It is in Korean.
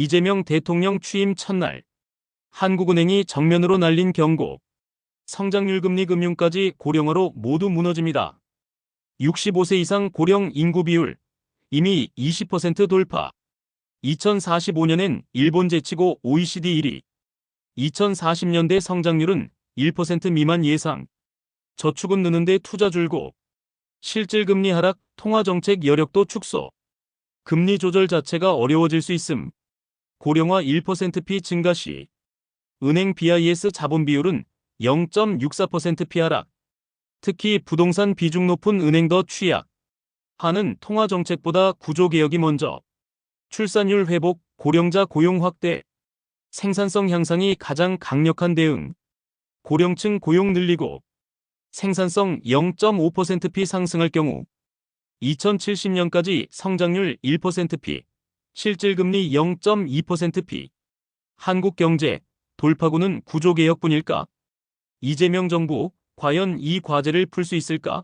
이재명 대통령 취임 첫날 한국은행이 정면으로 날린 경고. 성장률 금리 금융까지 고령화로 모두 무너집니다. 65세 이상 고령 인구 비율 이미 20% 돌파. 2045년엔 일본 제치고 OECD 1위. 2040년대 성장률은 1% 미만 예상. 저축은 느는데 투자 줄고. 실질 금리 하락, 통화 정책 여력도 축소. 금리 조절 자체가 어려워질 수 있음. 고령화 1%피 증가 시 은행 BIS 자본 비율은 0.64%피 하락. 특히 부동산 비중 높은 은행 더 취약. 하는 통화 정책보다 구조 개혁이 먼저. 출산율 회복, 고령자 고용 확대. 생산성 향상이 가장 강력한 대응. 고령층 고용 늘리고 생산성 0.5%피 상승할 경우 2070년까지 성장률 1%피, 실질금리 0.2%피. 한국 경제 돌파구는 구조개혁뿐일까? 이재명 정부 과연 이 과제를 풀 수 있을까?